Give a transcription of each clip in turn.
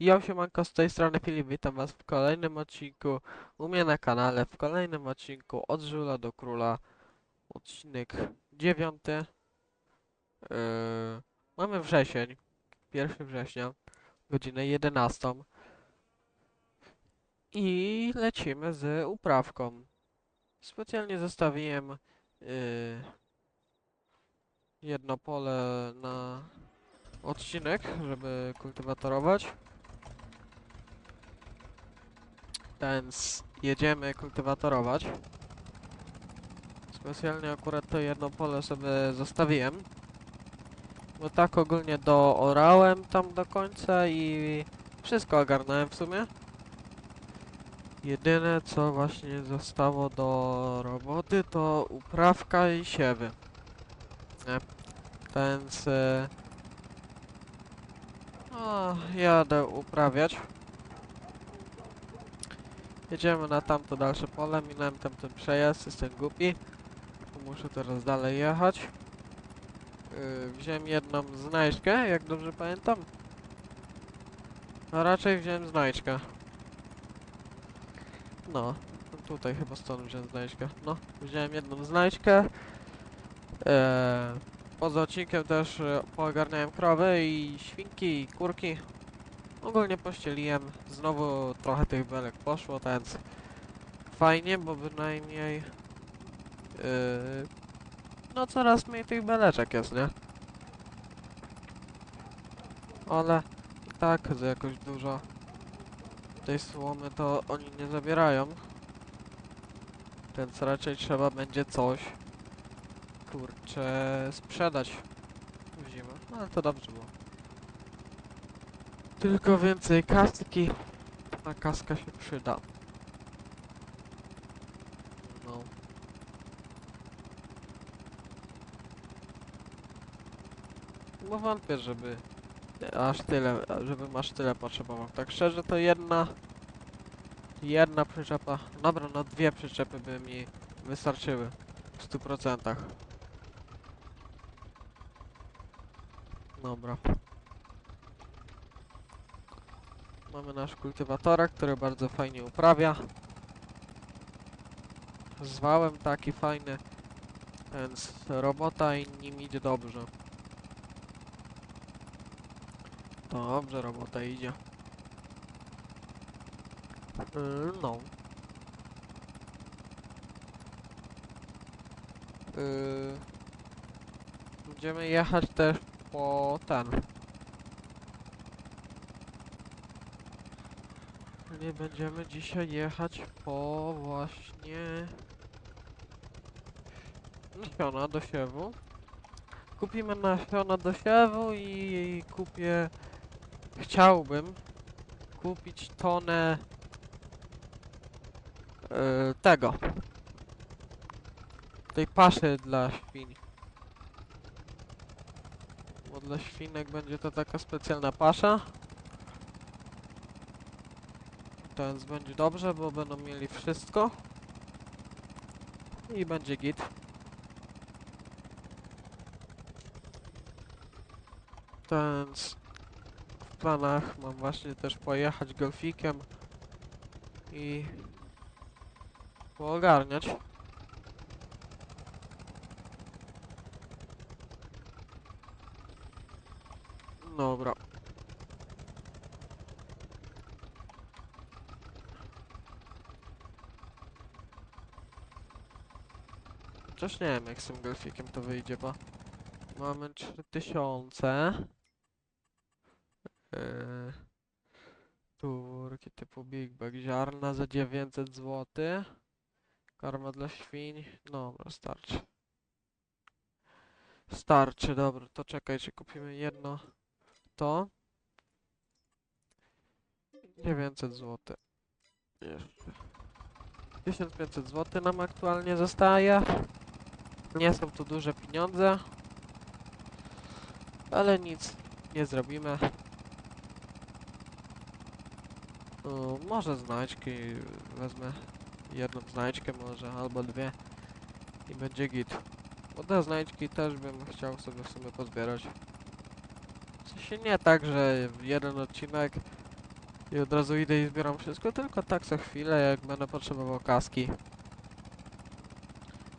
Ja siemanko, z tej strony Filip, witam was w kolejnym odcinku u mnie na kanale, w kolejnym odcinku od Żula do Króla, odcinek dziewiąty. Yy, mamy wrzesień, 1 września, godzinę 11 i lecimy z uprawką. Specjalnie zostawiłem yy, jedno pole na odcinek, żeby kultywatorować. Więc jedziemy kultywatorować. Specjalnie akurat to jedno pole sobie zostawiłem. Bo tak ogólnie doorałem tam do końca i wszystko ogarnąłem w sumie. Jedyne co właśnie zostało do roboty to uprawka i siewy. Nie. Więc o, jadę uprawiać. Jedziemy na tamto dalsze pole, minąłem tamten przejazd, jestem głupi. Muszę teraz dalej jechać. Yy, wziąłem jedną znajdźkę, jak dobrze pamiętam. A raczej wziąłem znajdźkę. No, tutaj chyba stąd wziąłem znajdźkę. No, wziąłem jedną znajdźkę. Eee, poza odcinkiem też e, poogarniałem krowy i świnki i kurki. Ogólnie pościeliłem. Znowu trochę tych belek poszło, więc fajnie, bo bynajmniej yy, no coraz mniej tych beleczek jest, nie? Ale i tak za jakoś dużo tej słomy to oni nie zabierają. Więc raczej trzeba będzie coś kurczę sprzedać w zimę. No ale to dobrze było. Tylko więcej kaski. A kaska się przyda. No. Bo wątpię, żeby aż tyle, żebym aż tyle potrzebował. Tak szczerze to jedna jedna przyczepa, dobra no dwie przyczepy by mi wystarczyły w 100%. Dobra. Mamy nasz kultywatora, który bardzo fajnie uprawia. Zwałem taki fajny, więc robota i nim idzie dobrze. Dobrze, robota idzie. Yy, no. Yy, będziemy jechać też po ten. Nie będziemy dzisiaj jechać po właśnie nasiona do siewu. Kupimy nasiona do siewu i kupię... Chciałbym kupić tonę yy, tego. Tej paszy dla świń. Bo dla świnek będzie to taka specjalna pasza. Więc będzie dobrze, bo będą mieli wszystko. I będzie git. Więc w planach mam właśnie też pojechać golfikiem i poogarniać. Dobra. Chociaż nie wiem jak z tym golfikiem to wyjdzie, bo mamy 3000. Yy, turki typu Big Bag, ziarna za 900 zł. Karma dla świń. Dobra, starczy. Starczy, dobra, to czekajcie, kupimy jedno to. 900 zł. Jeszcze. 1500 zł nam aktualnie zostaje. Nie są to duże pieniądze. Ale nic nie zrobimy. O, może znajdźki wezmę. Jedną znajdźkę może, albo dwie. I będzie git. Bo te znajdźki też bym chciał sobie w sumie pozbierać. W sensie nie tak, że jeden odcinek I od razu idę i zbieram wszystko, tylko tak za chwilę, jak będę potrzebował kaski.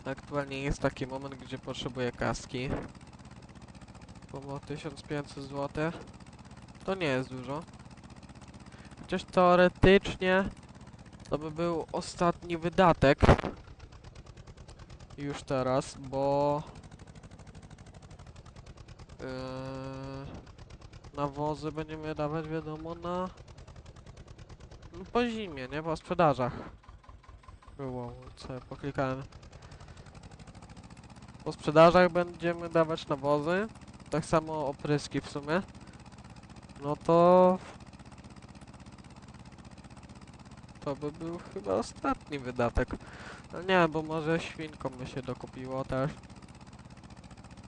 Aktualnie jest taki moment, gdzie potrzebuję kaski. Ma 1500 zł. To nie jest dużo. Chociaż teoretycznie to by był ostatni wydatek. Już teraz, bo... Yy, nawozy będziemy dawać, wiadomo, na... no, Po zimie, nie? Po sprzedażach. Było, co ja poklikałem. Po sprzedażach będziemy dawać nawozy. Tak samo opryski w sumie. No to... To by był chyba ostatni wydatek. No nie, bo może świnkom by się dokupiło też.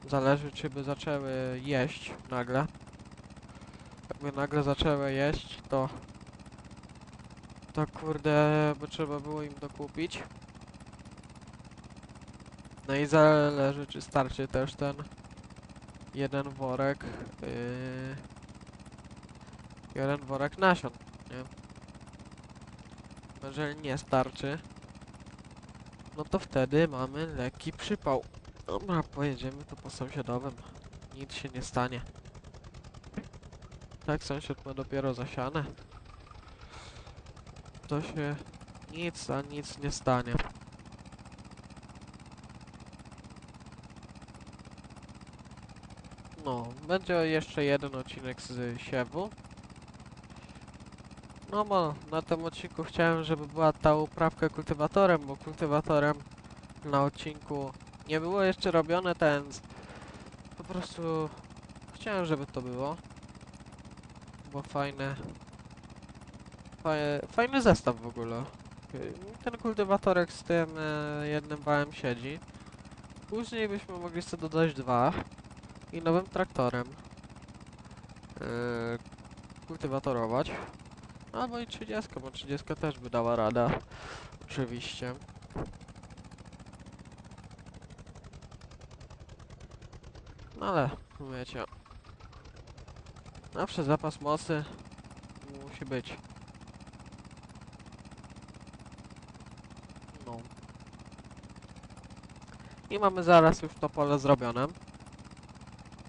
Zależy czy by zaczęły jeść nagle. Jakby nagle zaczęły jeść, to... To kurde, by trzeba było im dokupić. No i zależy czy starczy też ten jeden worek yy, jeden worek nasion, nie? Jeżeli nie starczy, no to wtedy mamy lekki przypał. Dobra, pojedziemy tu po sąsiadowym. Nic się nie stanie. Tak, sąsiad ma dopiero zasiane. To się nic, a nic nie stanie. No, będzie jeszcze jeden odcinek z siewu. No bo na tym odcinku chciałem, żeby była ta uprawka kultywatorem, bo kultywatorem na odcinku nie było jeszcze robione, ten po prostu chciałem, żeby to było. Bo fajne, fajny, fajny zestaw w ogóle. Ten kultywatorek z tym e, jednym wałem siedzi. Później byśmy mogli sobie dodać dwa i nowym traktorem yy, kultywatorować. Albo i 30, bo 30 też by dała rada. Oczywiście. No ale, wiecie. Zawsze zapas mocy musi być. No. I mamy zaraz już to pole zrobione.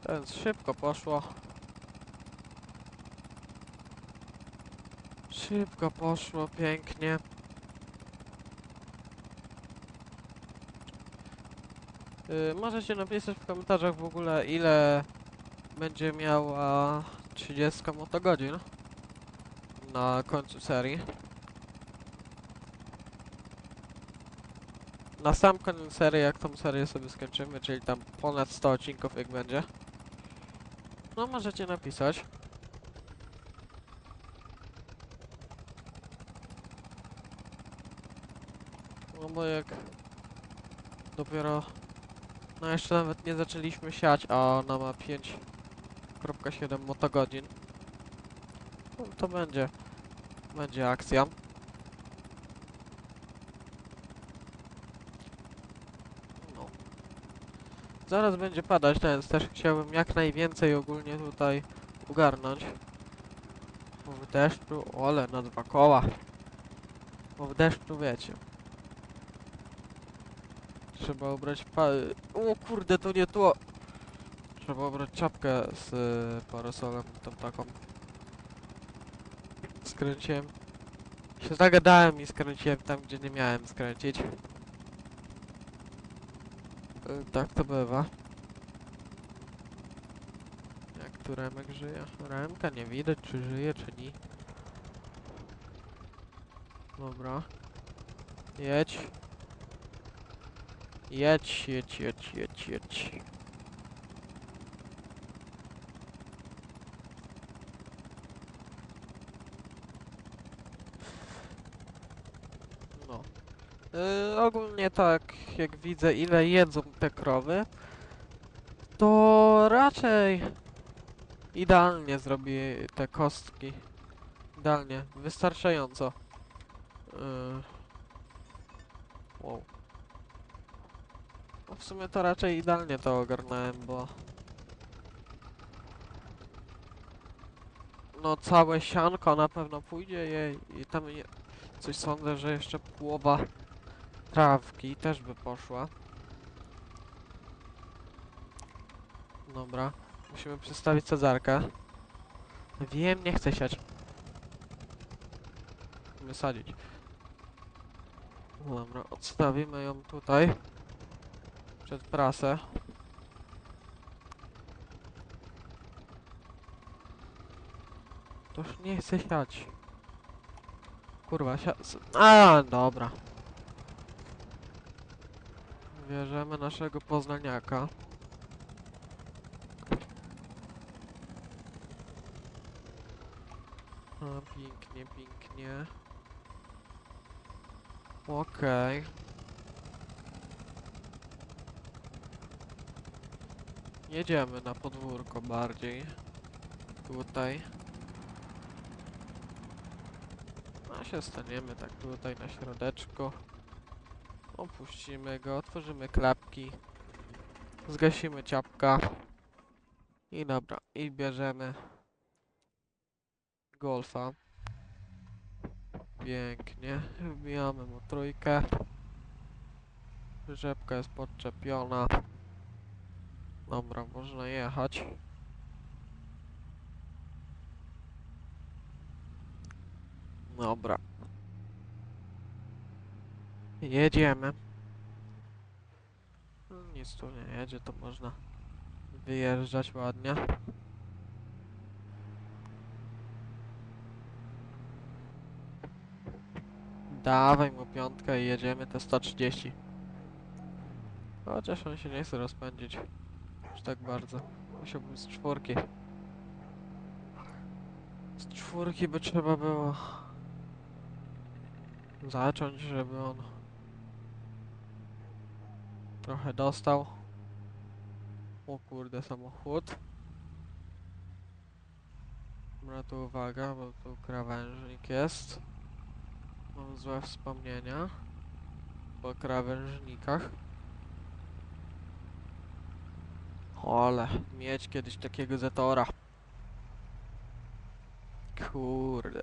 Więc szybko poszło. Szybko poszło, pięknie. Yy, możecie napisać w komentarzach w ogóle ile będzie miała 30 motogodzin na końcu serii. Na sam koniec serii, jak tą serię sobie skończymy, czyli tam ponad 100 odcinków jak będzie. No możecie napisać. No bo jak dopiero no jeszcze nawet nie zaczęliśmy siać, a ona ma 5.7 motogodzin. No to będzie będzie akcja. No. Zaraz będzie padać, więc też chciałbym jak najwięcej ogólnie tutaj ogarnąć. Bo w deszczu, ole, na dwa koła. Bo w deszczu wiecie. Trzeba ubrać pa... O kurde, to nie to! Trzeba ubrać czapkę z y, parasolem, tą taką. Skręciłem. Się zagadałem i skręciłem tam, gdzie nie miałem skręcić. Y, tak to bywa. Jak tu Remek żyje? Remka nie widać, czy żyje, czy nie. Dobra. Jedź. Jedź, jedź, jedź, jedź, jedź. No. Yy, ogólnie tak, jak widzę ile jedzą te krowy, to raczej idealnie zrobi te kostki. Idealnie, wystarczająco. Yy. Wow. No w sumie to raczej idealnie to ogarnąłem, bo... no całe sianko na pewno pójdzie jej i tam coś sądzę, że jeszcze połowa trawki też by poszła. Dobra, musimy przestawić cezarkę. Wiem, nie chcę siać. Musimy sadzić. Dobra, odstawimy ją tutaj. Przed prasę. Toż nie chcę siać. Kurwa, sia... s- A, dobra. Bierzemy naszego poznaniaka. A, pięknie, pięknie. Okej. Jedziemy na podwórko bardziej. Tutaj. A się staniemy tak tutaj na środeczku. Opuścimy go, otworzymy klapki. Zgasimy ciapka. I dobra, i bierzemy golfa. Pięknie. Wbijamy mu trójkę. Rzepka jest podczepiona. Dobra, można jechać. Dobra. Jedziemy. Nic tu nie jedzie, to można wyjeżdżać ładnie. Dawaj mu piątkę i jedziemy te 130. Chociaż on się nie chce rozpędzić. Już tak bardzo. Musiałbym z czwórki. Z czwórki by trzeba było zacząć, żeby on trochę dostał. O kurde, samochód. Dobra, tu uwaga, bo tu krawężnik jest. Mam złe wspomnienia po krawężnikach. Ole, mieć kiedyś takiego Zetora. Kurde.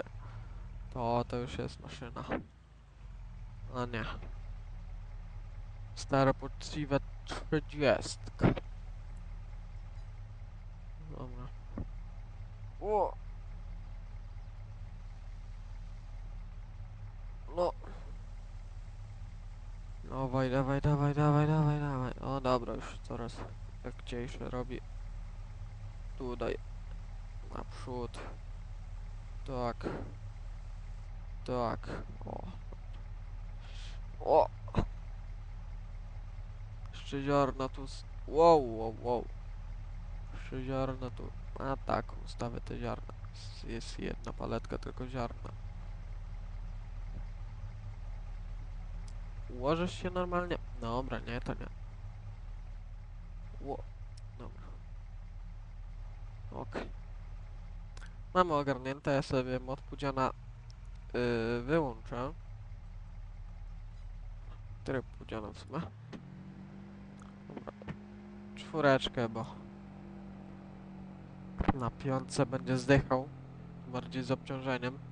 To, to już jest maszyna. A nie. Stara poczciwa 40. Dobra. O! No. Dawaj, dawaj, dawaj, dawaj, dawaj. O dobra, już coraz lekciejsze robi. Tutaj. Naprzód. Tak. Tak. O. O! Jeszcze ziarna tu... Wow, wow, wow. Jeszcze ziarna tu... A tak, ustawię te ziarna. Jest jedna paletka, tylko ziarna. Ułożysz się normalnie? Dobra, nie, to nie. Ło. Dobra. Okej. Mamy ogarnięte, ja sobie mod pudziana yy, wyłączę. Tryb pudziana w sumie. Dobra. Czwóreczkę, bo na piątce będzie zdychał. Bardziej z obciążeniem.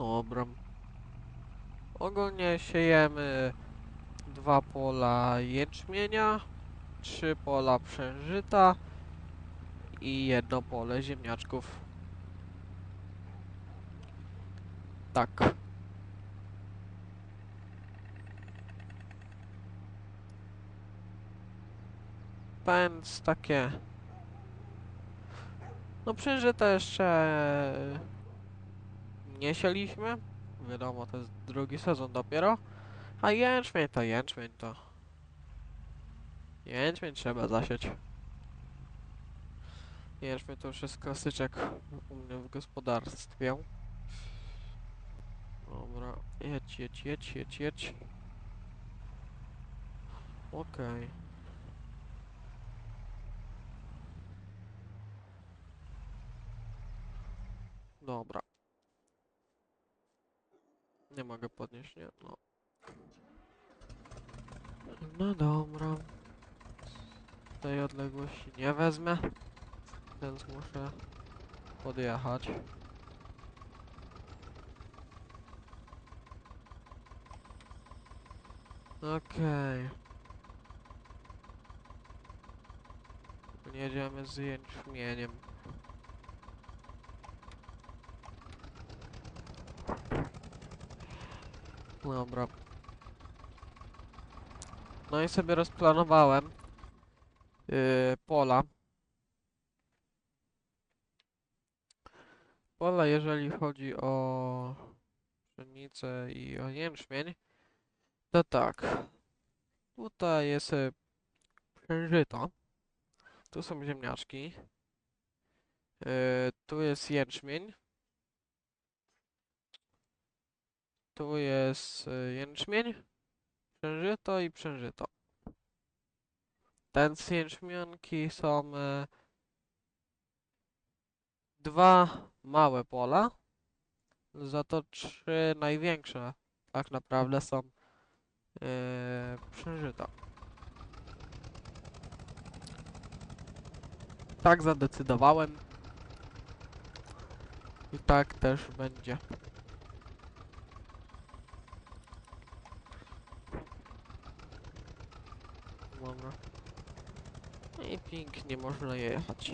Dobra. Ogólnie siejemy dwa pola jęczmienia, trzy pola przężyta i jedno pole ziemniaczków. Tak. Więc takie. No przężyte jeszcze nie sieliśmy. Wiadomo, to jest drugi sezon dopiero. A jęczmień to jęczmień to. Jęczmień trzeba zasieć. Jęczmień to już jest klasyczek u mnie w gospodarstwie. Dobra, jedź, jedź, jedź, jedź, jedź. Okej. Dobra. Nie mogę podnieść, nie? No. No dobra. Tej odległości nie wezmę, więc muszę podjechać. Okej. Jedziemy z jęczmieniem. Dobra. No i sobie rozplanowałem yy, pola. Pola, jeżeli chodzi o pszenicę i o jęczmień, to tak. Tutaj jest y, pszeniżyto. Tu są ziemniaczki. Yy, tu jest jęczmień. Tu jest y, jęczmień, pszeniżyto i pszeniżyto. Ten z jęczmianki są y, dwa małe pola, za to trzy największe tak naprawdę są yy. Tak zadecydowałem. I tak też będzie. Dobra. No I pięknie można jechać.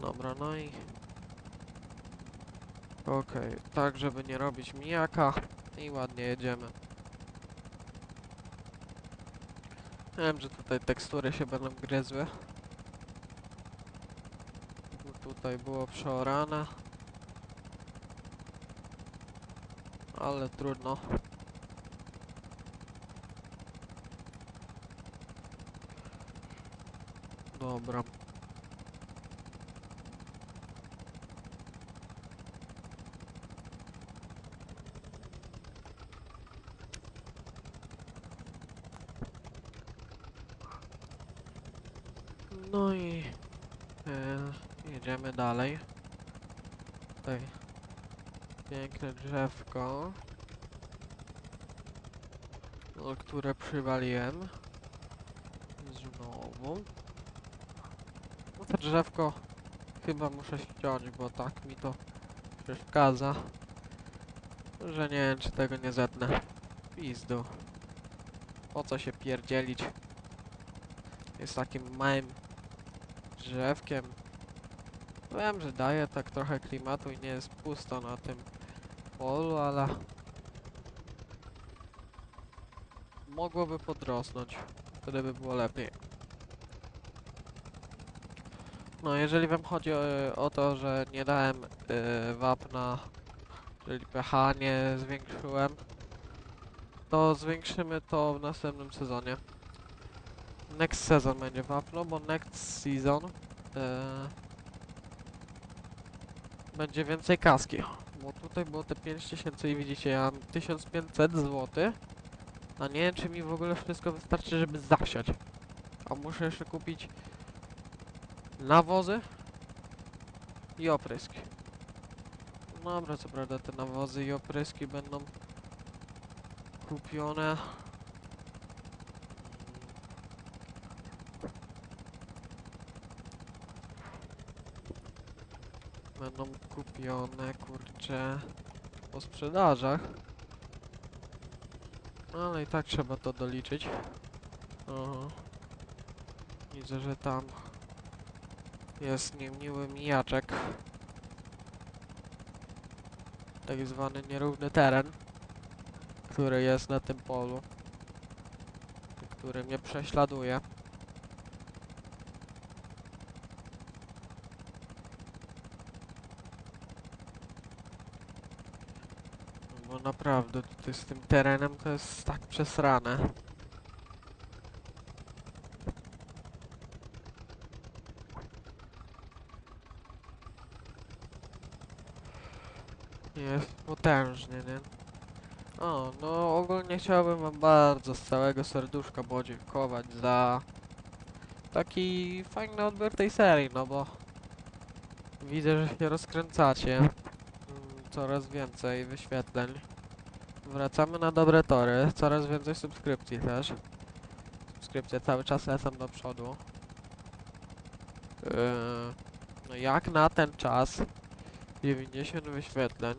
Dobra no i... Okej, tak żeby nie robić mijaka i ładnie jedziemy. Wiem, że tutaj tekstury się będą gryzły. Tutaj było przeorane. Ale trudno. Dobra. No i e, jedziemy dalej. Tutaj piękne drzewko, o które przywaliłem znowu. No to drzewko chyba muszę ściąć, bo tak mi to przeszkadza, że nie wiem czy tego nie zetnę. Pizdu. Po co się pierdzielić? Jest takim małym drzewkiem. Wiem, że daje tak trochę klimatu i nie jest pusto na tym polu, ale mogłoby podrosnąć. Wtedy by było lepiej. No, jeżeli wam chodzi o, o to, że nie dałem y, wapna, czyli pH nie zwiększyłem, to zwiększymy to w następnym sezonie. Next season będzie wapno, bo next season e, będzie więcej kaski. Bo tutaj było te 5000 i widzicie, ja mam 1500 zł. A nie wiem, czy mi w ogóle wszystko wystarczy, żeby zasiać. A muszę jeszcze kupić nawozy i opryski. Dobra, co prawda te nawozy i opryski będą kupione będą kupione, kurcze, po sprzedażach. No, Ale i tak trzeba to doliczyć. Aha. Widzę, że tam jest niemiły mijaczek. Tak zwany nierówny teren, który jest na tym polu, który mnie prześladuje. Bo naprawdę tutaj z tym terenem to jest tak przesrane. potężnie, nie? O, no ogólnie chciałbym wam bardzo z całego serduszka podziękować za taki fajny odbiór tej serii, no bo widzę, że się rozkręcacie. Coraz więcej wyświetleń. Wracamy na dobre tory, coraz więcej subskrypcji też. Subskrypcje cały czas lecą do przodu. Yy, no jak na ten czas 90 wyświetleń.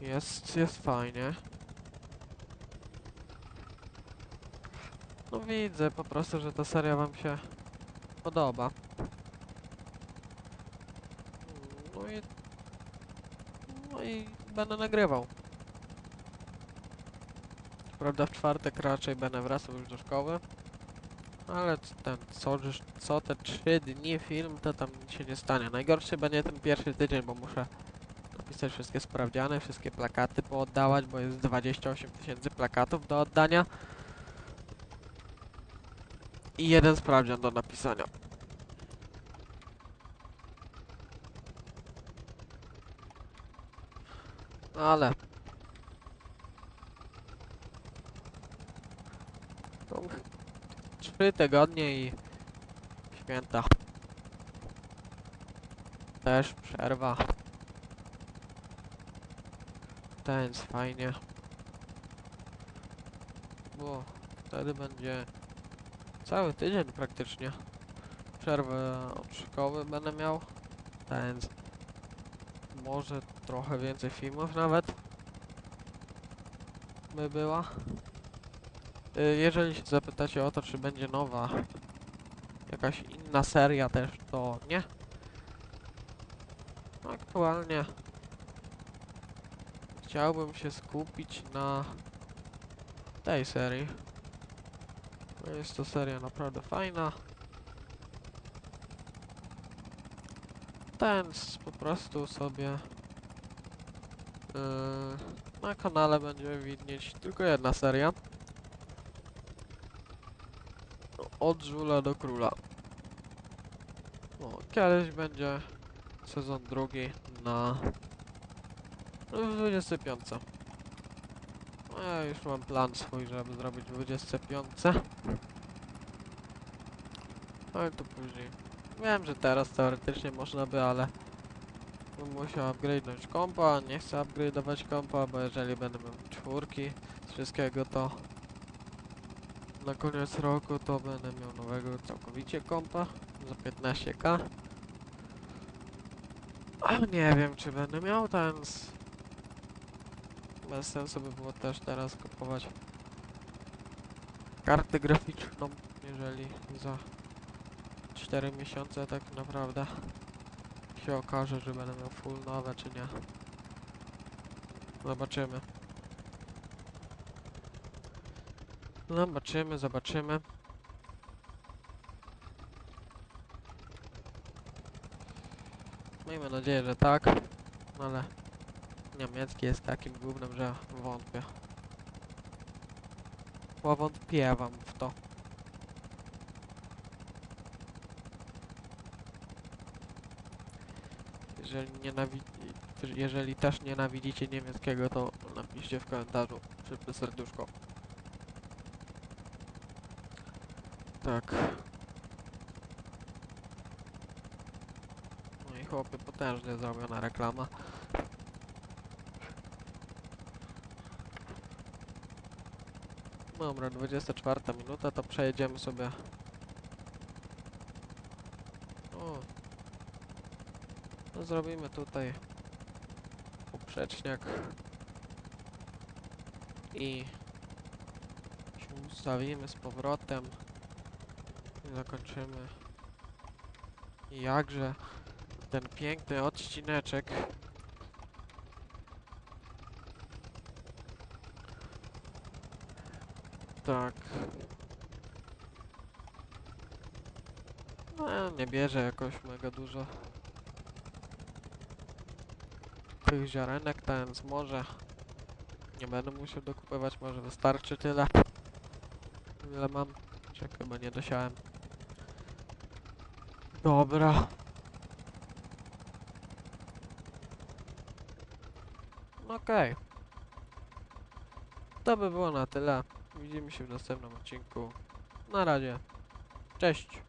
Jest, jest fajnie. No widzę po prostu, że ta seria wam się podoba. No i... No i będę nagrywał. Prawda w czwartek raczej będę wracał już do szkoły. Ale ten, co, co te trzy dni film, to tam się nie stanie. Najgorszy będzie ten pierwszy tydzień, bo muszę napisać wszystkie sprawdziane, wszystkie plakaty pooddawać, bo jest 28 tysięcy plakatów do oddania. I jeden sprawdzian do napisania. Ale... No, Trzy tygodnie i święta. Też przerwa. Więc fajnie. Bo wtedy będzie cały tydzień praktycznie. Przerwę od będę miał. Więc może trochę więcej filmów nawet by była. Y, Jeżeli się zapytacie o to, czy będzie nowa jakaś inna seria też, to nie. Aktualnie chciałbym się skupić na tej serii. Jest to seria naprawdę fajna. Ten po prostu sobie na kanale będzie widnieć tylko jedna seria. Od żula do króla. O, kiedyś będzie sezon drugi na no, w 25. No, ja już mam plan swój, żeby zrobić w 25. Ale to później. Wiem, że teraz teoretycznie można by, ale bym musiał upgrade'nąć kompa, nie chcę upgrade'ować kompa, bo jeżeli będę miał czwórki z wszystkiego, to na koniec roku to będę miał nowego całkowicie kompa za 15k. A nie wiem, czy będę miał ten. Bez sensu by było też teraz kupować kartę graficzną, jeżeli za 4 miesiące tak naprawdę się okaże, że będę miał full nowe, czy nie. Zobaczymy. Zobaczymy, zobaczymy. Miejmy nadzieję, że tak, ale niemiecki jest takim głównym, że wątpię. Powątpiewam w to. Jeżeli nienawidzi... Jeżeli też nienawidzicie niemieckiego, to napiszcie w komentarzu szybkie serduszko. Tak. No i chłopie, potężnie zrobiona reklama. Dobra, 24 minuta, to przejedziemy sobie. O. Zrobimy tutaj poprzeczniak. I się ustawimy z powrotem. I zakończymy. I jakże ten piękny odcineczek. Tak. No, nie bierze jakoś mega dużo tych ziarenek, ten z morza. Nie będę musiał dokupywać, może wystarczy tyle. Ile mam? Czekaj, bo nie dosiałem. Dobra. Okej. To by było na tyle. Widzimy się w następnym odcinku. Na razie. Cześć.